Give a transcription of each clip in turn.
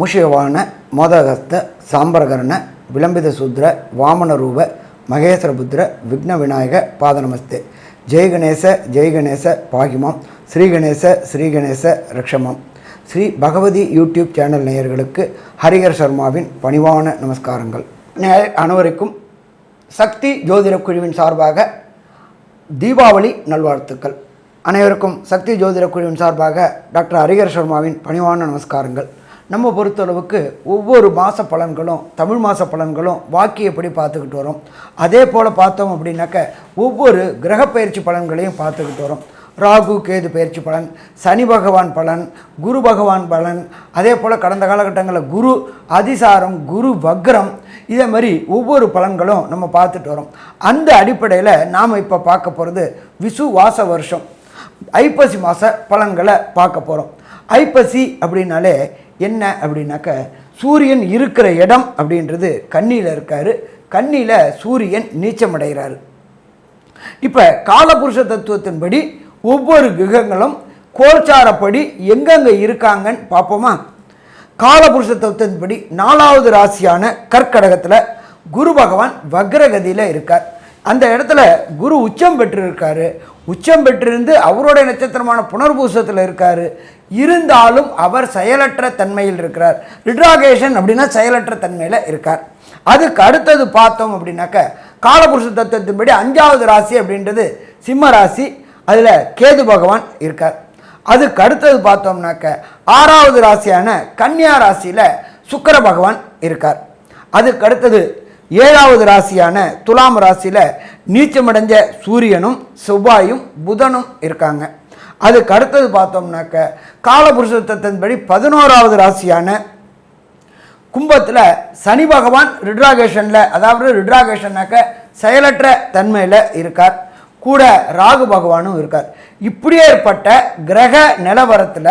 மூஷவான மோதகஸ்த சாம்பரகரண விளம்பித சூத்ர வாமன ரூப மகேஸ்வரபுத்திர விக்ன விநாயக பாதநமஸ்தே. ஜெய் கணேச ஜெய் கணேச பாகிமம். ஸ்ரீ கணேச ஸ்ரீ ரக்ஷமம். ஸ்ரீ பகவதி யூடியூப் சேனல் நேயர்களுக்கு ஹரிஹர் சர்மாவின் பணிவான நமஸ்காரங்கள். அனைவருக்கும் சக்தி ஜோதிட குழுவின் சார்பாக தீபாவளி நல்வாழ்த்துக்கள். அனைவருக்கும் சக்தி ஜோதிட குழுவின் சார்பாக டாக்டர் ஹரிஹர் சர்மாவின் பணிவான நமஸ்காரங்கள். நம்ம பொறுத்தளவுக்கு ஒவ்வொரு மாத பலன்களும் தமிழ் மாத பலன்களும் வாக்கியப்படி பார்த்துக்கிட்டு வரோம். அதே போல் பார்த்தோம் அப்படின்னாக்க ஒவ்வொரு கிரக பயிற்சி பலன்களையும் பார்த்துக்கிட்டு வரோம். ராகு கேது பயிற்சி பலன் சனி பகவான் பலன் குரு பகவான் பலன் அதே போல் கடந்த காலகட்டங்களில் குரு அதிசாரம் குரு வக்ரம் இதே மாதிரி ஒவ்வொரு பலன்களும் நம்ம பார்த்துட்டு வரோம். அந்த அடிப்படையில் நாம் இப்போ பார்க்க போகிறது விசு வாச வருஷம். ஐப்பசி மாத பலன்களை பார்க்க போகிறோம் ஐப்பசி அப்படின்னாலே என்ன அப்படின்னாக்க சூரியன் இருக்கிற இடம் அப்படின்றது கண்ணியில் இருக்கார். கண்ணியில் சூரியன் நீச்சமடைகிறாரு. இப்போ காலபுருஷ தத்துவத்தின்படி ஒவ்வொரு கிரகங்களும் கோல்சாரப்படி எங்கெங்கே இருக்காங்கன்னு பார்ப்போமா? காலபுருஷ தத்துவத்தின்படி நாலாவது ராசியான கற்கடகத்தில் குரு பகவான் வக்ரகதியில் இருக்கார். அந்த இடத்துல குரு உச்சம் பெற்றிருக்காரு. உச்சம் பெற்றிருந்து அவருடைய நட்சத்திரமான புனர்பூசத்தில் இருக்கார். இருந்தாலும் அவர் செயலற்ற தன்மையில் இருக்கிறார். ரிட்ராகேஷன் அப்படின்னா செயலற்ற தன்மையில் இருக்கார். அதுக்கு அடுத்தது பார்த்தோம் அப்படின்னாக்க காலபுருஷ தத்துவத்தின்படி அஞ்சாவது ராசி அப்படின்றது சிம்ம ராசி அதில் கேது பகவான் இருக்கார். அதுக்கு அடுத்தது பார்த்தோம்னாக்க ஆறாவது ராசியான கன்னியா ராசியில் சுக்கர பகவான் இருக்கார். அதுக்கு அடுத்தது ஏழாவது ராசியான துலாம் ராசியில் நீச்சமடைஞ்ச சூரியனும் செவ்வாயும் புதனும் இருக்காங்க. அதுக்கு அடுத்தது பார்த்தோம்னாக்க காலபுருஷ தத்துவத்தின்படி பதினோராவது ராசியான கும்பத்தில் சனி பகவான் ரிட்ராகேஷனில் அதாவது ரிட்ராகேஷன்னாக்க செயலற்ற தன்மையில் இருக்கார். கூட ராகு பகவானும் இருக்கார். இப்படியே ஏற்பட்ட கிரக நிலவரத்தில்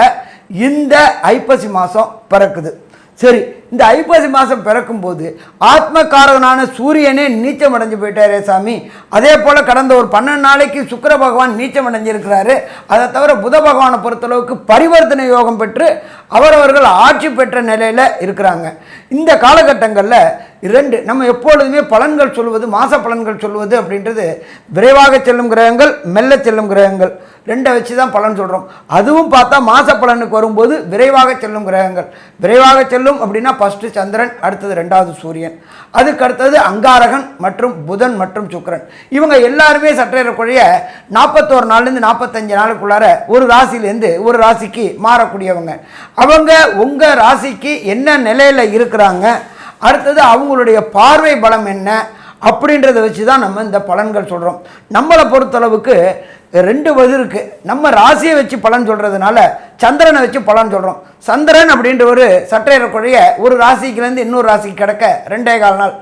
இந்த ஐப்பசி மாதம் பிறக்குது. சரி இந்த ஐப்பசி மாதம் பிறக்கும்போது ஆத்மகாரகனான சூரியனே நீச்சம் அடைஞ்சு போயிட்டாரே சாமி. அதே போல் கடந்த ஒரு பன்னெண்டு நாளைக்கு சுக்கர பகவான் நீச்சம் அடைஞ்சிருக்கிறாரு அதை தவிர புத பகவானை பொறுத்தளவுக்கு பரிவர்த்தனை யோகம் பெற்று அவரவர்கள் ஆட்சி பெற்ற நிலையில் இருக்கிறாங்க. இந்த காலகட்டங்களில் இரண்டு நம்ம எப்பொழுதுமே பலன்கள் சொல்வது மாச பலன்கள் சொல்வது அப்படின்றது விரைவாக செல்லும் கிரகங்கள் மெல்ல செல்லும் கிரகங்கள். ரெண்டை வச்சு தான் பலன் சொல்கிறோம் அதுவும் பார்த்தா மாச பலனுக்கு வரும்போது விரைவாக செல்லும் கிரகங்கள். விரைவாக செல்லும் அப்படின்னா ஃபஸ்ட்டு சந்திரன் அடுத்தது ரெண்டாவது சூரியன். அதுக்கு அடுத்தது அங்காரகன் மற்றும் புதன் மற்றும் சுக்கரன். இவங்க எல்லாருமே சற்றேறக்குறைய நாற்பத்தோரு நாள்லேருந்து நாற்பத்தஞ்சு நாளுக்குள்ளார ஒரு ராசிலேருந்து ஒரு ராசிக்கு மாறக்கூடியவங்க. அவங்க உங்கள் ராசிக்கு என்ன நிலையில் இருக்கிறாங்க? அடுத்தது அவங்களுடைய பார்வை பலம் என்ன அப்படின்றத வச்சு தான் நம்ம இந்த பலன்கள் சொல்கிறோம் நம்மளை பொறுத்தளவுக்கு ரெண்டு வகை இருக்குது நம்ம ராசியை வச்சு பலன் சொல்கிறதுனால சந்திரனை வச்சு பலன் சொல்கிறோம் சந்திரன் அப்படின்ற ஒரு சற்றேறக்குறைய ஒரு ராசிக்குலேருந்து இன்னொரு ராசிக்கு கிடக்க ரெண்டே கால் நாள்.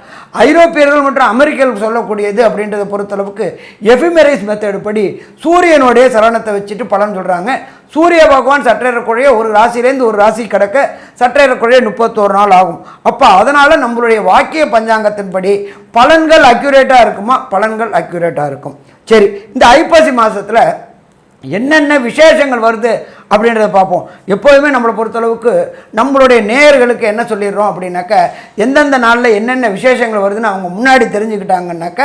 ஐரோப்பியர்கள் மற்றும் அமெரிக்கர்கள் சொல்லக்கூடியது அப்படின்றத பொறுத்தளவுக்கு எஃபிமெரைஸ் மெத்தடு படி சூரியனுடைய சலனத்தை வச்சுட்டு பலன் சொல்கிறாங்க சூரிய பகவான் சற்றேறக்குறைய ஒரு ராசியிலேருந்து ஒரு ராசி கிடக்க சற்றேறக்குறைய முப்பத்தோரு நாள் ஆகும். அப்போ அதனால் நம்மளுடைய வாக்கிய பஞ்சாங்கத்தின்படி பலன்கள் அக்யூரேட்டாக இருக்குமா? பலன்கள் அக்யூரேட்டாக இருக்கும். சரி இந்த ஐப்பசி மாதத்தில் என்னென்ன விசேஷங்கள் வருது அப்படின்றத பார்ப்போம். எப்போதுமே நம்மளை பொறுத்தளவுக்கு நம்மளுடைய நேயர்களுக்கு என்ன சொல்லிடுறோம் அப்படின்னாக்க எந்தெந்த நாளில் என்னென்ன விசேஷங்கள் வருதுன்னு அவங்க முன்னாடி தெரிஞ்சுக்கிட்டாங்கன்னாக்க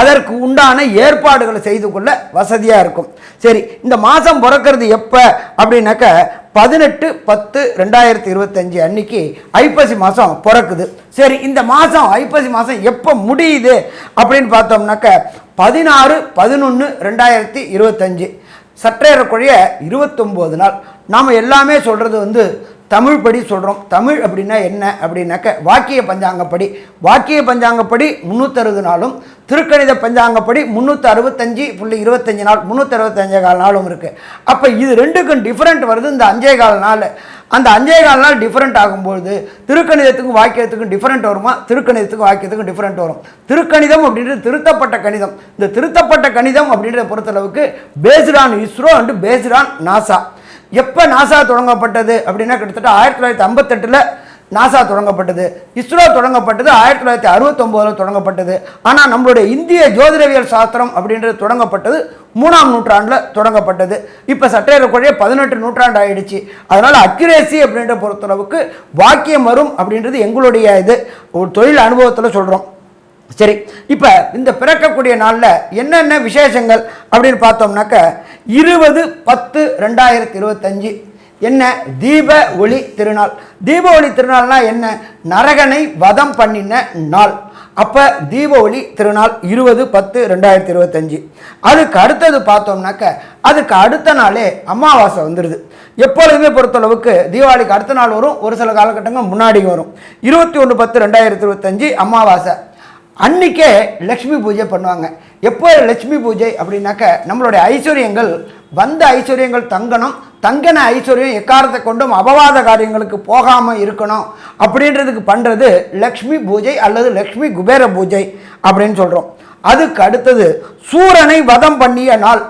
அதற்கு உண்டான ஏற்பாடுகளை செய்து கொள்ள வசதியாக இருக்கும். சரி இந்த மாதம் பிறக்கிறது எப்போ அப்படின்னாக்க பதினெட்டு பத்து ரெண்டாயிரத்தி இருபத்தஞ்சி அன்னைக்கு ஐப்பசி மாதம் பிறக்குது. சரி இந்த மாதம் ஐப்பசி மாதம் எப்போ முடியுது அப்படின்னு பார்த்தோம்னாக்க பதினாறு பதினொன்று ரெண்டாயிரத்தி இருபத்தஞ்சி. சற்றேறக்குறைய இருபத்தொம்போது நாள். நாம் எல்லாமே சொல்கிறது வந்து தமிழ் படி சொல்கிறோம் தமிழ் அப்படின்னா என்ன? அப்படின்னாக்க வாக்கிய பஞ்சாங்கப்படி. வாக்கிய பஞ்சாங்கப்படி முந்நூற்றறுபது நாளும் திருக்கணித பஞ்சாங்கப்படி முந்நூற்றி அறுபத்தஞ்சி புள்ளி இருபத்தஞ்சி நாள் முந்நூற்றி அறுபத்தஞ்சே கால் நாளும் இருக்குது அப்போ இது ரெண்டுக்கும் டிஃப்ரெண்ட் வருது இந்த அஞ்சே கால் நாள். அந்த அஞ்சே கால் நாள் டிஃப்ரெண்ட் ஆகும்போது திருக்கணிதத்துக்கும் வாக்கியத்துக்கும் டிஃப்ரெண்ட் வருமா? திருக்கணிதத்துக்கும் வாக்கியத்துக்கும் டிஃப்ரெண்ட் வரும். திருக்கணிதம் அப்படின்றது திருத்தப்பட்ட கணிதம். இந்த திருத்தப்பட்ட கணிதம் அப்படின்றத பொறுத்தளவுக்கு based on ISRO and based on NASA எப்போ நாசா தொடங்கப்பட்டது அப்படின்னா கிட்டத்தட்ட ஆயிரத்தி தொள்ளாயிரத்தி ஐம்பத்தெட்டில் நாசா தொடங்கப்பட்டது. இஸ்ரோ தொடங்கப்பட்டது ஆயிரத்தி தொள்ளாயிரத்தி அறுபத்தொம்போதில் தொடங்கப்பட்டது. ஆனால் நம்மளுடைய இந்திய ஜோதிடவியல் சாஸ்திரம் அப்படின்றது தொடங்கப்பட்டது மூணாம் நூற்றாண்டில் தொடங்கப்பட்டது. இப்போ சற்றேறக்குறைய பதினெட்டு நூற்றாண்டு ஆயிடுச்சு. அதனால் அக்யூரேசி அப்படின்ற பொறுத்தளவுக்கு வாக்கியம் வரும் அப்படின்றது எங்களுடைய இது. ஒரு தொழில் அனுபவத்தில் சொல்கிறோம் சரி இப்போ இந்த பிறக்கக்கூடிய நாளில் என்னென்ன விசேஷங்கள் அப்படின்னு பார்த்தோம்னாக்க இருபது பத்து ரெண்டாயிரத்தி இருபத்தஞ்சு. என்ன? தீப ஒளி திருநாள். தீப ஒளி திருநாள்னா என்ன? நரகனை வதம் பண்ணின நாள். அப்போ தீப ஒளி திருநாள் இருபது பத்து ரெண்டாயிரத்தி இருபத்தஞ்சு. அதுக்கு அடுத்தது பார்த்தோம்னாக்க அதுக்கு அடுத்த நாளே அமாவாசை வந்துடுது எப்பொழுதுமே பொறுத்தளவுக்கு தீபாவளிக்கு அடுத்த நாள் வரும் ஒரு சில காலகட்டங்கள் முன்னாடி வரும். இருபத்தி ஒன்று பத்து ரெண்டாயிரத்தி இருபத்தஞ்சு அமாவாசை. அன்னைக்கே லக்ஷ்மி பூஜை பண்ணுவாங்க. எப்போ லட்சுமி பூஜை அப்படின்னாக்க நம்மளுடைய ஐஸ்வர்யங்கள் வந்த ஐஸ்வர்யங்கள் தங்கணும். தங்கின ஐஸ்வர்யம் எக்காரத்தை கொண்டும் அபவாத காரியங்களுக்கு போகாமல் இருக்கணும். அப்படின்றதுக்கு பண்ணுறது லக்ஷ்மி பூஜை அல்லது லக்ஷ்மி குபேர பூஜை அப்படின்னு சொல்கிறோம் அதுக்கு அடுத்தது சூரனை வதம் பண்ணிய நாள்.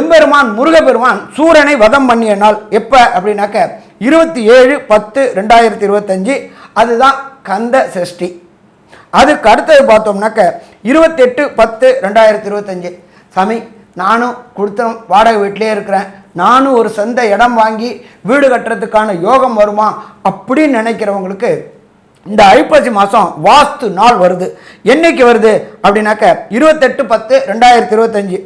எம்பெருமான் முருகப்பெருமான் சூரனை வதம் பண்ணிய நாள். எப்போ அப்படின்னாக்க இருபத்தி ஏழு பத்து ரெண்டாயிரத்தி இருபத்தஞ்சி. அதுதான் கந்த சஷ்டி. அதுக்கு அடுத்தது பார்த்தோம்னாக்க இருபத்தெட்டு பத்து ரெண்டாயிரத்தி இருபத்தஞ்சி. சாமி நானும் கொடுத்த வாடகை வீட்டிலே இருக்கிறேன். நானும் ஒரு சொந்த இடம் வாங்கி வீடு கட்டுறதுக்கான யோகம் வருமா அப்படின்னு நினைக்கிறவங்களுக்கு இந்த ஐப்பசி மாதம் வாஸ்து நாள் வருது. என்னைக்கு வருது அப்படின்னாக்க இருபத்தெட்டு பத்து ரெண்டாயிரத்தி இருபத்தஞ்சி.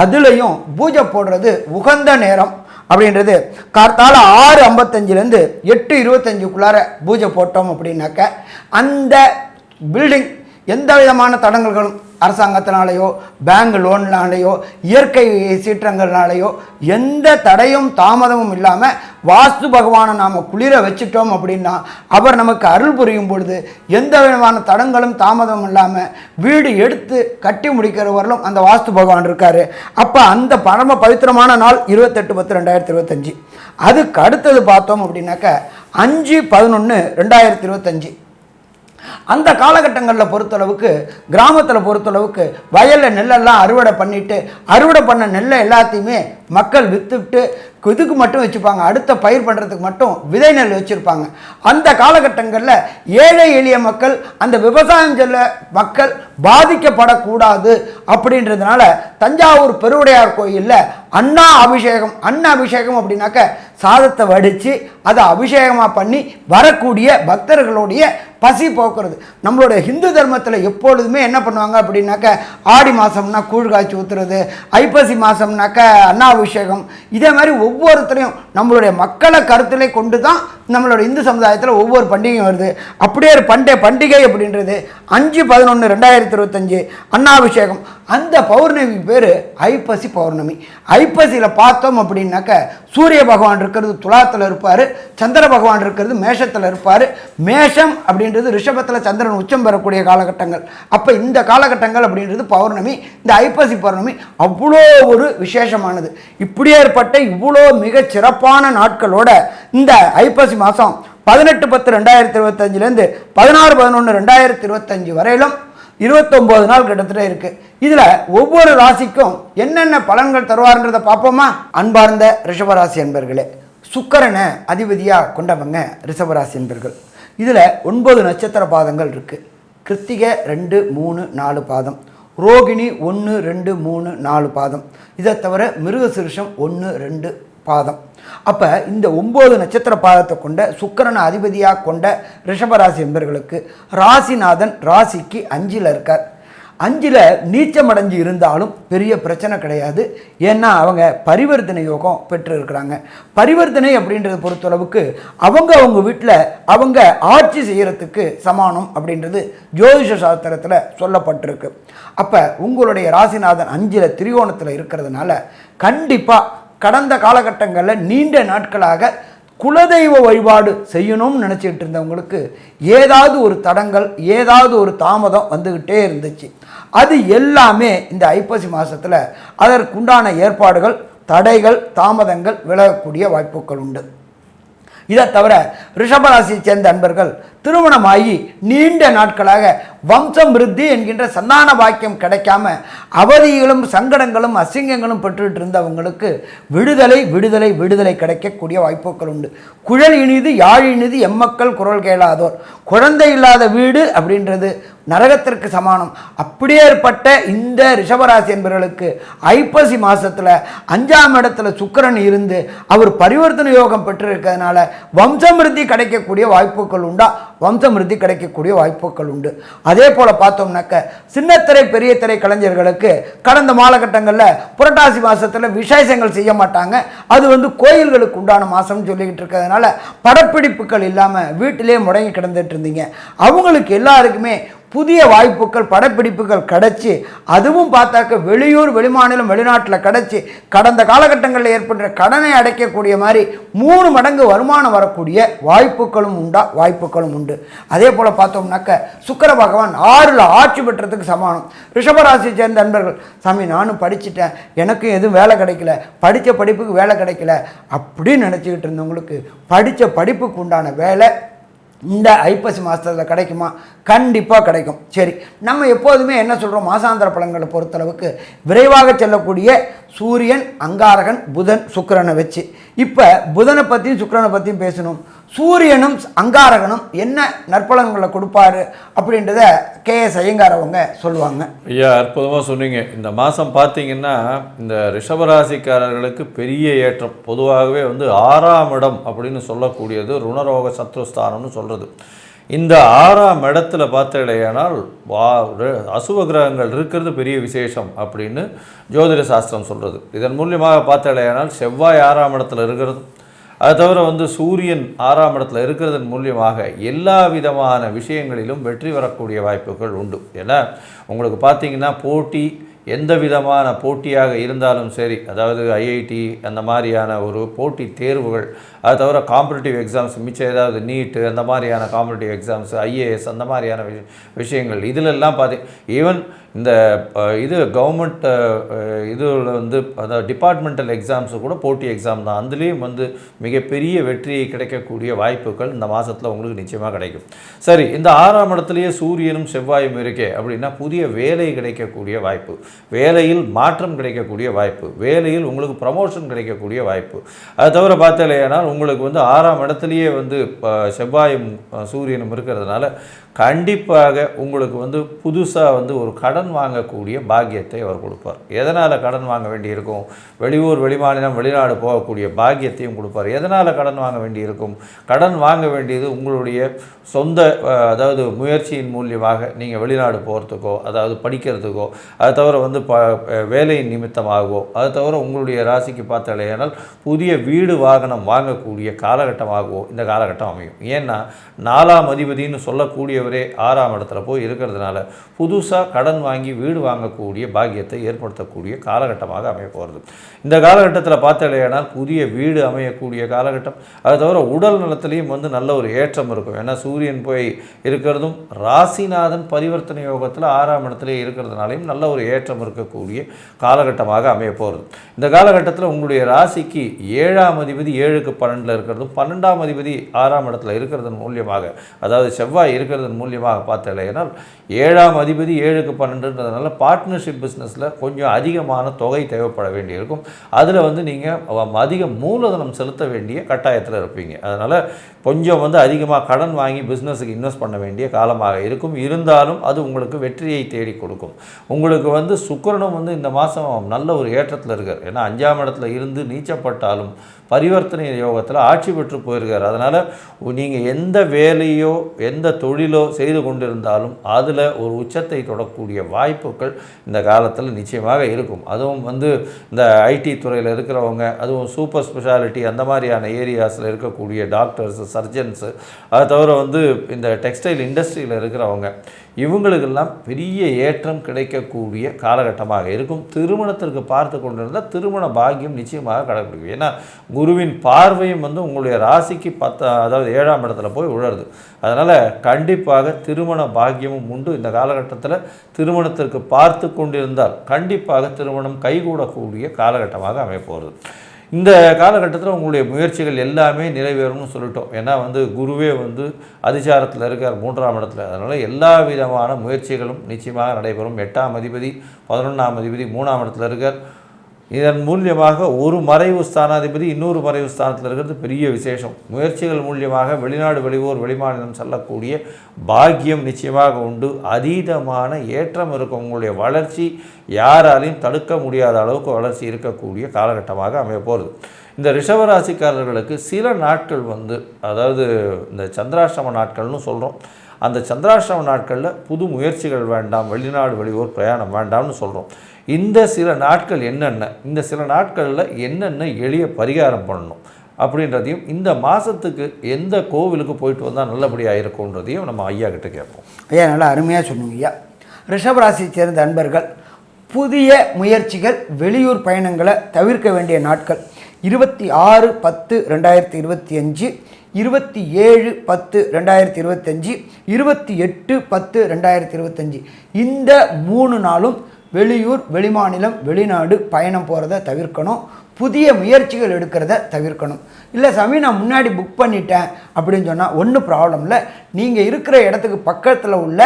அதுலேயும் பூஜை போடுறது உகந்த நேரம் அப்படின்றது. கார்த்தால ஆறு ஐம்பத்தஞ்சிலேருந்து எட்டு இருபத்தஞ்சுக்குள்ளார பூஜை போட்டோம் அப்படின்னாக்க அந்த பில்டிங் எந்த விதமான தடங்கல்களும் அரசாங்கத்தினாலேயோ பேங்க் லோன்னாலேயோ இயற்கை சீற்றங்கள்னாலேயோ எந்த தடையும் தாமதமும் இல்லாமல் வாஸ்து பகவானை நாம் குளிர வச்சுட்டோம் அப்படின்னா அவர் நமக்கு அருள் புரியும் பொழுது எந்த விதமான தடங்களும் தாமதமும் இல்லாமல் வீடு எடுத்து கட்டி முடிக்கிற வரலும் அந்த வாஸ்து பகவான் இருக்கார். அப்போ அந்த பரம பவித்திரமான நாள் இருபத்தெட்டு பத்து ரெண்டாயிரத்தி இருபத்தஞ்சி. அதுக்கு அடுத்தது பார்த்தோம் அப்படின்னாக்க அஞ்சு பதினொன்று ரெண்டாயிரத்தி இருபத்தஞ்சி. அந்த காலகட்டங்களில் பொறுத்தளவுக்கு கிராமத்தில் பொறுத்தளவுக்கு வயலில் நெல்லெல்லாம் அறுவடை பண்ணிட்டு அறுவடை பண்ண நெல்லை எல்லாத்தையுமே மக்கள் விற்றுவிட்டு இதுக்கு மட்டும் வச்சுப்பாங்க. அடுத்த பயிர் பண்ணுறதுக்கு மட்டும் விதை நெல் வச்சுருப்பாங்க. அந்த காலகட்டங்களில் ஏழை எளிய மக்கள் அந்த விவசாயம் செல்ல மக்கள் பாதிக்கப்படக்கூடாது அப்படின்றதுனால தஞ்சாவூர் பெருவுடையார் கோயிலில் அண்ணா அபிஷேகம் அண்ணா அபிஷேகம் அப்படின்னாக்க சாதத்தை வடித்து அதை அபிஷேகமாக பண்ணி வரக்கூடிய பக்தர்களுடைய பசி போக்குறது. நம்மளுடைய ஹிந்து தர்மத்தில் எப்பொழுதுமே என்ன பண்ணுவாங்க அப்படின்னாக்க ஆடி மாதம்னா கூழ் காய்ச்சி ஊற்றுறது ஐப்பசி மாதம்னாக்க அண்ணா பட்டாபிஷேகம் இதே மாதிரி ஒவ்வொருத்தரையும் நம்மளுடைய மக்களை கருத்திலே கொண்டு தான் நம்மளோட இந்து சமுதாயத்தில் ஒவ்வொரு பண்டிகையும் வருது. அப்படியே ஒரு பண்டை பண்டிகை அப்படின்றது. அஞ்சு பதினொன்று ரெண்டாயிரத்தி இருபத்தஞ்சு அன்னாபிஷேகம். அந்த பௌர்ணமி பேர் ஐப்பசி பௌர்ணமி. ஐப்பசியில் பார்த்தோம் அப்படின்னாக்க சூரிய பகவான் இருக்கிறது துலாத்தில் இருப்பார் சந்திர பகவான் இருக்கிறது மேஷத்தில் இருப்பார். மேஷம் அப்படின்றது ரிஷபத்தில் சந்திரன் உச்சம் பெறக்கூடிய காலகட்டங்கள். அப்போ இந்த காலகட்டங்கள் அப்படின்றது பௌர்ணமி இந்த ஐப்பசி பௌர்ணமி அவ்வளோ ஒரு விசேஷமானது. இப்படி ஏற்பட்ட இவ்வளோ மிகச் சிறப்பான நாட்களோட இந்த ஐப்பசி மாதம் பதினெட்டு பத்து ரெண்டாயிரத்தி இருபத்தஞ்சிலேருந்து பதினாறு பதினொன்று ரெண்டாயிரத்தி இருபத்தஞ்சி வரையிலும் இருபத்தொம்போது நாள் கிட்டத்தட்ட இருக்குது இதில் ஒவ்வொரு ராசிக்கும் என்னென்ன பலன்கள் தருவார்ன்றதை பார்ப்போமா? அன்பார்ந்த ரிஷபராசி என்பர்களே சுக்கரனை அதிபதியாக கொண்டவங்க ரிஷபராசி என்பர்கள் இதில் ஒன்பது நட்சத்திர பாதங்கள் இருக்குது கிருத்திகை ரெண்டு மூணு நாலு பாதம். ரோகிணி ஒன்று ரெண்டு மூணு நாலு பாதம். இதை தவிர மிருகசிருஷம் ஒன்று ரெண்டு பாதம். அப்போ இந்த ஒம்பது நட்சத்திர பாதத்தை கொண்ட சுக்கிரனை அதிபதியாக கொண்ட ரிஷபராசி என்பர்களுக்கு ராசிநாதன் ராசிக்கு அஞ்சில் இருக்கார். அஞ்சில் நீச்சமடைஞ்சு இருந்தாலும் பெரிய பிரச்சனை கிடையாது. ஏன்னா அவங்க பரிவர்த்தனை யோகம் பெற்று இருக்கிறாங்க பரிவர்த்தனை அப்படின்றத பொறுத்தளவுக்கு அவங்க அவங்க வீட்டில் அவங்க ஆட்சி செய்கிறதுக்கு சமானம் அப்படின்றது ஜோதிஷ சாஸ்திரத்தில் சொல்லப்பட்டிருக்கு. அப்போ உங்களுடைய ராசிநாதன் அஞ்சில் திரிகோணத்தில் இருக்கிறதுனால கண்டிப்பாக கடந்த காலகட்டங்களில் நீண்ட நாட்களாக குலதெய்வ வழிபாடு செய்யணும்னு நினச்சிக்கிட்டு இருந்தவங்களுக்கு ஏதாவது ஒரு தடங்கள் ஏதாவது ஒரு தாமதம் வந்துக்கிட்டே இருந்துச்சு. அது எல்லாமே இந்த ஐப்பசி மாதத்தில் அதற்குண்டான ஏற்பாடுகள் தடைகள் தாமதங்கள் விலகக்கூடிய வாய்ப்புகள் உண்டு. இதை தவிர ரிஷபராசியை சேர்ந்த அன்பர்கள் திருமணமாகி நீண்ட நாட்களாக வம்சம் விருத்தி என்கின்ற சந்தான பாக்கியம் கிடைக்காம அவதிகளும் சங்கடங்களும் அசிங்கங்களும் பெற்றுட்டு இருந்தவங்களுக்கு விடுதலை விடுதலை விடுதலை கிடைக்கக்கூடிய வாய்ப்புகள் உண்டு. குழல் இனிது யாழ் இனிது எம்மக்கள் குரல் கேளாதோர். குழந்தை இல்லாத வீடு அப்படின்றது நரகத்திற்கு சமானம். அப்படியேற்பட்ட இந்த ரிஷபராசி என்பவர்களுக்கு ஐப்பசி மாதத்தில் அஞ்சாம் இடத்துல சுக்கிரன் இருந்து அவர் பரிவர்த்தனை யோகம் பெற்றிருக்கிறதுனால வம்சமிருத்தி கிடைக்கக்கூடிய வாய்ப்புகள் உண்டா? வம்சமிருத்தி கிடைக்கக்கூடிய வாய்ப்புகள் உண்டு. அதே போல் பார்த்தோம்னாக்க சின்னத்திரை பெரிய திரை கலைஞர்களுக்கு கடந்த மாலகட்டங்களில் புரட்டாசி மாதத்தில் விசேஷங்கள் செய்ய மாட்டாங்க. அது வந்து கோயில்களுக்கு உண்டான மாதம்னு சொல்லிக்கிட்டு இருக்கிறதுனால படப்பிடிப்புகள் இல்லாமல் வீட்டிலே முடங்கி கிடந்துட்டு இருந்தீங்க. அவங்களுக்கு எல்லாருக்குமே புதிய வாய்ப்புகள் படப்பிடிப்புகள் கிடச்சி அதுவும் பார்த்தாக்க வெளியூர் வெளிமாநிலம் வெளிநாட்டில் கிடச்சி கடந்த காலகட்டங்களில் ஏற்படுற கடனை அடைக்கக்கூடிய மாதிரி மூணு மடங்கு வருமானம் வரக்கூடிய வாய்ப்புகளும் உண்டா? வாய்ப்புகளும் உண்டு. அதே போல் பார்த்தோம்னாக்க சுக்கர பகவான் ஆறில் ஆட்சி பெற்றதுக்கு சமானம். ரிஷபராசியை சேர்ந்த நண்பர்கள் சாமி நானும் படிச்சுட்டேன். எனக்கும் எதுவும் வேலை கிடைக்கல. படித்த படிப்புக்கு வேலை கிடைக்கல. அப்படின்னு நினச்சிக்கிட்டு இருந்தவங்களுக்கு படித்த படிப்புக்கு உண்டான வேலை இந்த ஐப்பசி மாதத்தில் கிடைக்குமா? கண்டிப்பாக கிடைக்கும். சரி நம்ம எப்போதுமே என்ன சொல்கிறோம் மாசாந்திர பலன்களை பொறுத்தளவுக்கு விரைவாக செல்லக்கூடிய சூரியன் அங்காரகன் புதன் சுக்கரனை வச்சு. இப்போ புதனை பற்றியும் சுக்கரனை பற்றியும் பேசணும். சூரியனும் அங்காரகனும் என்ன நற்பலன்களை கொடுப்பாரு அப்படின்றத கே எஸ் ஐயங்கார் அவங்க சொல்லுவாங்க. ஐயா அற்புதமாக சொன்னீங்க. இந்த மாதம் பார்த்தீங்கன்னா இந்த ரிஷபராசிக்காரர்களுக்கு பெரிய ஏற்றம். பொதுவாகவே வந்து ஆறாம் இடம் அப்படின்னு சொல்லக்கூடியது ருணரோக சத்ருஸ்தானம்னு சொல்கிறது இந்த ஆறாம் இடத்துல பார்த்தடையானால் வா அசுவ கிரகங்கள் இருக்கிறது பெரிய விசேஷம் அப்படின்னு ஜோதிட சாஸ்திரம் சொல்கிறது இதன் மூலியமாக பார்த்தடையானால் செவ்வாய் ஆறாம் இடத்துல இருக்கிறது. அது தவிர வந்து சூரியன் ஆறாம் இடத்துல இருக்கிறதன் மூலியமாக எல்லா விதமான விஷயங்களிலும் வெற்றி வரக்கூடிய வாய்ப்புகள் உண்டு. ஏன்னா உங்களுக்கு பார்த்தீங்கன்னா போட்டி எந்த விதமான போட்டியாக இருந்தாலும் சரி அதாவது ஐஐடி அந்த மாதிரியான ஒரு போட்டி தேர்வுகள் அது தவிர காம்படிட்டிவ் எக்ஸாம்ஸ் மிச்சம் ஏதாவது நீட்டு அந்த மாதிரியான காம்படிட்டிவ் எக்ஸாம்ஸ் ஐஏஎஸ் அந்த மாதிரியான விஷயங்கள் இதிலெல்லாம் பார்த்தி ஈவன் இந்த இது கவர்மெண்ட் இதில் வந்து அதாவது டிபார்ட்மெண்டல் எக்ஸாம்ஸு கூட போட்டி எக்ஸாம் தான். அதுலேயும் வந்து மிகப்பெரிய வெற்றி கிடைக்கக்கூடிய வாய்ப்புகள் இந்த மாதத்தில் உங்களுக்கு நிச்சயமாக கிடைக்கும். சரி இந்த ஆறாம் இடத்துலையே சூரியனும் செவ்வாயும் இருக்கே அப்படின்னா புதிய வேலை கிடைக்கக்கூடிய வாய்ப்பு. வேலையில் மாற்றம் கிடைக்கக்கூடிய வாய்ப்பு. வேலையில் உங்களுக்கு ப்ரமோஷன் கிடைக்கக்கூடிய வாய்ப்பு. அது தவிர பார்த்தலையானால் உங்களுக்கு வந்து ஆறாம் இடத்துலையே வந்து செவ்வாயும் சூரியனும் இருக்கிறதுனால கண்டிப்பாக உங்களுக்கு வந்து புதுசாக வந்து ஒரு கடன் வாங்கக்கூடிய பாக்கியத்தை அவர் கொடுப்பார். எதனால் கடன் வாங்க வேண்டியிருக்கும்? வெளியூர் வெளிமாநிலம் வெளிநாடு போகக்கூடிய பாக்கியத்தையும் கொடுப்பார். எதனால் கடன் வாங்க வேண்டியிருக்கும்? கடன் வாங்க வேண்டியது உங்களுடைய சொந்த அதாவது முயற்சியின் மூலியமாக நீங்கள் வெளிநாடு போகிறதுக்கோ அதாவது படிக்கிறதுக்கோ அது தவிர வந்து ப வேலையின் நிமித்தமாகவோ அது தவிர உங்களுடைய ராசிக்கு பார்த்தாலேயானால் புதிய வீடு வாகனம் வாங்கக்கூடிய காலகட்டமாகவோ இந்த காலகட்டம் அமையும். ஏன்னா நாலாம் அதிபதினு சொல்லக்கூடியவரே ஆறாம் இடத்துல போய் இருக்கிறதுனால புதுசாக கடன் வாங்கி வீடு வாங்கக்கூடிய பாக்கியத்தை ஏற்படுத்தக்கூடிய காலகட்டமாக அமைய போகிறது இந்த காலகட்டத்தில் பார்த்தாலேயானால் புதிய வீடு அமையக்கூடிய காலகட்டம். அது தவிர உடல் நலத்திலையும் வந்து நல்ல ஒரு ஏற்றம் இருக்கும். ஏன்னா சூரியன் போய் இருக்கிறதும் ராசிநாதன் பரிவர்த்தனை யோகத்தில் ஆறாம் இடத்துல இருக்கிறதுனாலையும் நல்ல ஒரு ஏற்றம் இருக்கக்கூடிய காலகட்டமாக அமைய போகிறது இந்த காலகட்டத்தில் உங்களுடைய ராசிக்கு ஏழாம் அதிபதி ஏழுக்கு பன்னெண்டில் இருக்கிறதும் பன்னெண்டாம் அதிபதி ஆறாம் இடத்துல இருக்கிறது மூலியமாக அதாவது செவ்வாய் இருக்கிறது இருக்கிறதன் மூலியமாக பார்த்தலையினால் ஏழாம் அதிபதி ஏழுக்கு பன்னெண்டுன்றதுனால பார்ட்னர்ஷிப் பிஸ்னஸில் கொஞ்சம் அதிகமான தொகை தேவைப்பட வேண்டியிருக்கும். அதில் வந்து நீங்கள் அதிக மூலதனம் செலுத்த வேண்டிய கட்டாயத்தில் இருப்பீங்க. அதனால் கொஞ்சம் வந்து அதிகமாக கடன் வாங்கி பிஸ்னஸுக்கு இன்வெஸ்ட் பண்ண வேண்டிய காலமாக இருக்கும். இருந்தாலும் அது உங்களுக்கு வெற்றியை தேடி கொடுக்கும். உங்களுக்கு வந்து சுக்கரனும் வந்து இந்த மாதம் நல்ல ஒரு ஏற்றத்தில் இருக்கார். ஏன்னா அஞ்சாம் இடத்துல இருந்து நீச்சப்பட்டாலும் பரிவர்த்தனை யோகத்தில் ஆட்சி பெற்று போயிருக்கார். அதனால் நீங்கள் எந்த வேலையோ எந்த தொழிலோ செய்து கொண்டிருந்தாலும் அதில் ஒரு உச்சத்தை தொடக்கூடிய வாய்ப்புகள் இந்த காலத்தில் நிச்சயமாக இருக்கும். அதுவும் வந்து இந்த ஐடி துறையில் இருக்கிறவங்க அதுவும் சூப்பர் ஸ்பெஷாலிட்டி அந்த மாதிரியான ஏரியாஸில் இருக்கக்கூடிய டாக்டர்ஸ் சர்ஜன்ஸு அதை தவிர வந்து இந்த டெக்ஸ்டைல் இண்டஸ்ட்ரியில் இருக்கிறவங்க இவங்களுக்கெல்லாம் பெரிய ஏற்றம் கிடைக்கக்கூடிய காலகட்டமாக இருக்கும். திருமணத்திற்கு பார்த்து கொண்டிருந்தால் திருமண பாக்கியம் நிச்சயமாக கடைபிடிக்கும் ஏன்னா குருவின் பார்வையும் வந்து உங்களுடைய ராசிக்கு பத்த அதாவது ஏழாம் இடத்துல போய் உழருது. அதனால் கண்டிப்பாக திருமண பாக்கியமும் உண்டு. இந்த காலகட்டத்தில் திருமணத்திற்கு பார்த்து கொண்டிருந்தால் கண்டிப்பாக திருமணம் கைகூடக்கூடிய காலகட்டமாக அமைப்போகிறது இந்த காலகட்டத்தில் உங்களுடைய முயற்சிகள் எல்லாமே நிறைவேறும்னு சொல்லிட்டோம். ஏன்னா வந்து குருவே வந்து அதிசாரத்தில் இருக்கார் மூன்றாம் இடத்துல. அதனால் எல்லா விதமான முயற்சிகளும் நிச்சயமாக நடைபெறும். எட்டாம் அதிபதி பதினொன்றாம் அதிபதி மூணாம் இடத்துல இருக்கார். இதன் மூலியமாக ஒரு மறைவு ஸ்தானாதிபதி இன்னொரு மறைவு ஸ்தானத்தில் இருக்கிறது பெரிய விசேஷம். முயற்சிகள் மூலியமாக வெளிநாடு வெளியூர் வெளிமாநிலம் செல்லக்கூடிய பாக்கியம் நிச்சயமாக உண்டு. அதீதமான ஏற்றம் இருக்கும். உங்களுடைய வளர்ச்சி யாராலையும் தடுக்க முடியாத அளவுக்கு வளர்ச்சி இருக்கக்கூடிய காலகட்டமாக அமைய போகிறது இந்த ரிஷபராசிக்காரர்களுக்கு சில நாட்கள் வந்து அதாவது இந்த சந்திராஷ்டம நாட்கள்னு சொல்கிறோம் அந்த சந்திராஷ்டம நாட்களில் புது முயற்சிகள் வேண்டாம் வெளிநாடு வெளியூர் பிரயாணம் வேண்டாம்னு சொல்கிறோம் இந்த சில நாட்கள் என்னென்ன? இந்த சில நாட்களில் என்னென்ன எளிய பரிகாரம் பண்ணணும்? அப்படின்றதையும் இந்த மாதத்துக்கு எந்த கோவிலுக்கு போயிட்டு வந்தால் நல்லபடியாக இருக்கும்ன்றதையும் நம்ம ஐயா கிட்ட கேட்போம். ஐயா நல்லா அருமையாக சொன்னீங்க ஐயா. ரிஷபராசியை சேர்ந்த அன்பர்கள் புதிய முயற்சிகள் வெளியூர் பயணங்களை தவிர்க்க வேண்டிய நாட்கள். இருபத்தி ஆறு பத்து ரெண்டாயிரத்தி இருபத்தி அஞ்சு இருபத்தி ஏழு பத்து ரெண்டாயிரத்தி இருபத்தஞ்சி இருபத்தி எட்டு பத்து ரெண்டாயிரத்தி இருபத்தஞ்சி. இந்த மூணு நாளும் வெளியூர் வெளிமாநிலம் வெளிநாடு பயணம் போகிறத தவிர்க்கணும். புதிய முயற்சிகள் எடுக்கிறத தவிர்க்கணும். இல்லை சாமி நான் முன்னாடி புக் பண்ணிட்டேன் அப்படின்னு சொன்னால் ஒன்றும் ப்ராப்ளம் இல்லை. நீங்கள் இருக்கிற இடத்துக்கு பக்கத்தில் உள்ள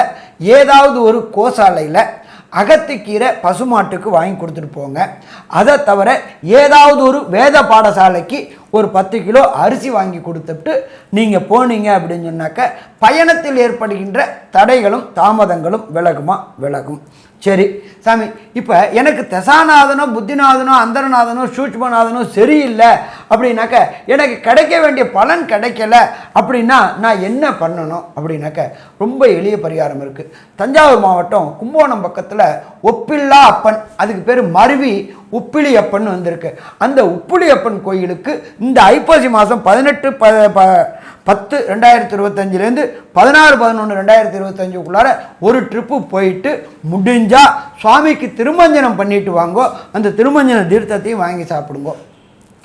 ஏதாவது ஒரு கோசாலையில் அகத்திக்கீரை பசுமாட்டுக்கு வாங்கி கொடுத்துட்டு போங்க. அதை தவிர ஏதாவது ஒரு வேத பாடசாலைக்கு ஒரு பத்து கிலோ அரிசி வாங்கி கொடுத்துட்டு நீங்கள் போனீங்க அப்படின்னு சொன்னாக்க பயணத்தில் ஏற்படுகின்ற தடைகளும் தாமதங்களும் விலகுமா? விலகும். சரி சாமி இப்போ எனக்கு தசாநாதனோ புத்திநாதனோ அந்தரநாதனோ சூட்சமநாதனோ சரியில்லை அப்படின்னாக்க எனக்கு கிடைக்க வேண்டிய பலன் கிடைக்கல அப்படின்னா நான் என்ன பண்ணணும் அப்படின்னாக்க ரொம்ப எளிய பரிகாரம் இருக்குது தஞ்சாவூர் மாவட்டம் கும்போணம் பக்கத்தில் ஒப்பில்லா அப்பன் அதுக்கு பேர் மருவி உப்பிலியப்பன் வந்திருக்கு. அந்த உப்பிலியப்பன் கோயிலுக்கு இந்த ஐப்பசி மாதம் பதினெட்டு ப ப பத்து ரெண்டாயிரத்தி இருபத்தஞ்சிலேருந்து பதினாறு பதினொன்று ரெண்டாயிரத்தி இருபத்தஞ்சுக்குள்ளார ஒரு ட்ரிப்பு போயிட்டு முடிஞ்சால் சுவாமிக்கு திருமஞ்சனம் பண்ணிட்டு வாங்கோ. அந்த திருமஞ்சன தீர்த்தத்தையும் வாங்கி சாப்பிடுங்கோ.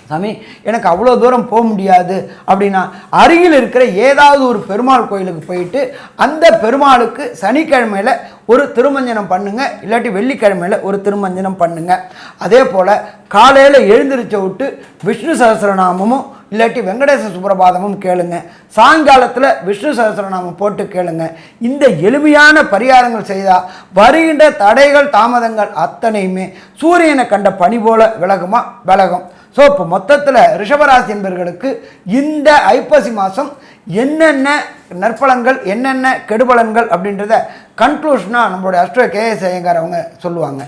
சாமி எனக்கு அவ்வளோ தூரம் போக முடியாது அப்படின்னா அருகில் இருக்கிற ஏதாவது ஒரு பெருமாள் கோயிலுக்கு போயிட்டு அந்த பெருமாளுக்கு சனிக்கிழமையில் ஒரு திருமஞ்சனம் பண்ணுங்க இல்லாட்டி வெள்ளிக்கிழமையில் ஒரு திருமஞ்சனம் பண்ணுங்க. அதே போல் காலையில் எழுந்திரிச்ச விட்டு விஷ்ணு சஹஸ்ரநாமமும் இல்லாட்டி வெங்கடேச சுப்பிரபாதமும் கேளுங்க. சாயங்காலத்தில் விஷ்ணு சஹஸ்ரநாமம் போட்டு கேளுங்க. இந்த எளிமையான பரிகாரங்கள் செய்தால் வருகின்ற தடைகள் தாமதங்கள் அத்தனையுமே சூரியனை கண்ட பனி போல விலகுமா? விலகும். ஸோ இப்போ மொத்தத்தில் ரிஷபராசி என்பவர்களுக்கு இந்த ஐப்பசி மாதம் என்னென்ன நற்பலன்கள் என்னென்ன கெடுபலன்கள் அப்படின்றத கன்க்ளூஷனாக நம்மளுடைய அஷ்ட கேஎஸ் ஐயங்கார் அவங்க சொல்லுவாங்க.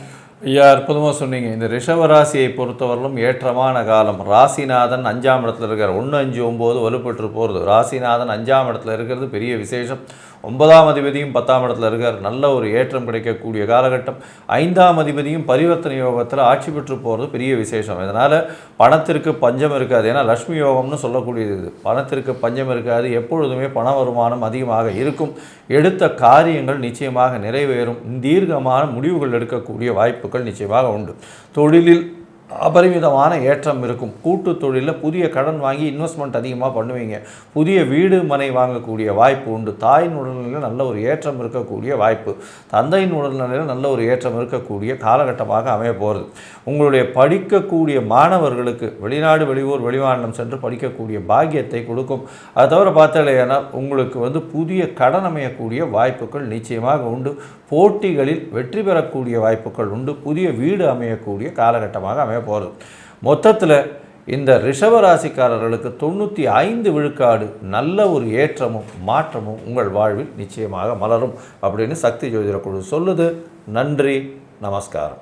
ஐயா அற்புதமாக சொன்னீங்க. இந்த ரிஷப ராசியை பொறுத்தவரையிலும் ஏற்றமான காலம். ராசிநாதன் அஞ்சாம் இடத்துல இருக்கார். ஒன்று அஞ்சு ஒம்பது வலுப்பெற்று போகிறது ராசிநாதன் அஞ்சாம் இடத்துல இருக்கிறது பெரிய விசேஷம். ஒன்பதாம் அதிபதியும் பத்தாம் இடத்துல இருக்கார். நல்ல ஒரு ஏற்றம் கிடைக்கக்கூடிய காலகட்டம். ஐந்தாம் அதிபதியும் பரிவர்த்தனை யோகத்தில் ஆட்சி பெற்று போகிறது பெரிய விசேஷம். இதனால் பணத்திற்கு பஞ்சம் இருக்காது. ஏன்னா லக்ஷ்மி யோகம்னு சொல்லக்கூடியது இது. பணத்திற்கு பஞ்சம் இருக்காது. எப்பொழுதுமே பண வருமானம் அதிகமாக இருக்கும். எடுத்த காரியங்கள் நிச்சயமாக நிறைவேறும். தீர்க்கமான முடிவுகள் எடுக்கக்கூடிய வாய்ப்புகள் நிச்சயமாக உண்டு. தொழிலில் அபரிமிதமான ஏற்றம் இருக்கும். கூட்டு தொழிலில் புதிய கடன் வாங்கி இன்வெஸ்ட்மெண்ட் அதிகமாக பண்ணுவீங்க. புதிய வீடு மனை வாங்கக்கூடிய வாய்ப்பு உண்டு. தாயின் உடல்நிலையில் நல்ல ஒரு ஏற்றம் இருக்கக்கூடிய வாய்ப்பு. தந்தையின் உடல்நிலையில் நல்ல ஒரு ஏற்றம் இருக்கக்கூடிய காலகட்டமாக அமைய போகிறது உங்களுடைய படிக்கக்கூடிய மாணவர்களுக்கு வெளிநாடு வெளியூர் வெளிமாநிலம் சென்று படிக்கக்கூடிய பாக்கியத்தை கொடுக்கும். அதை தவிர பார்த்தாலேயானால் உங்களுக்கு வந்து புதிய கடன் அமையக்கூடிய வாய்ப்புகள் நிச்சயமாக உண்டு. போட்டிகளில் வெற்றி பெறக்கூடிய வாய்ப்புகள் உண்டு. புதிய வீடு அமையக்கூடிய காலகட்டமாக அமைய போகிறது மொத்தத்தில் இந்த ரிஷபராசிக்காரர்களுக்கு தொண்ணூற்றி ஐந்து விழுக்காடு நல்ல ஒரு ஏற்றமும் மாற்றமும் உங்கள் வாழ்வில் நிச்சயமாக மலரும் அப்படின்னு சக்தி ஜோதிட குழு சொல்லுது. நன்றி. நமஸ்காரம்.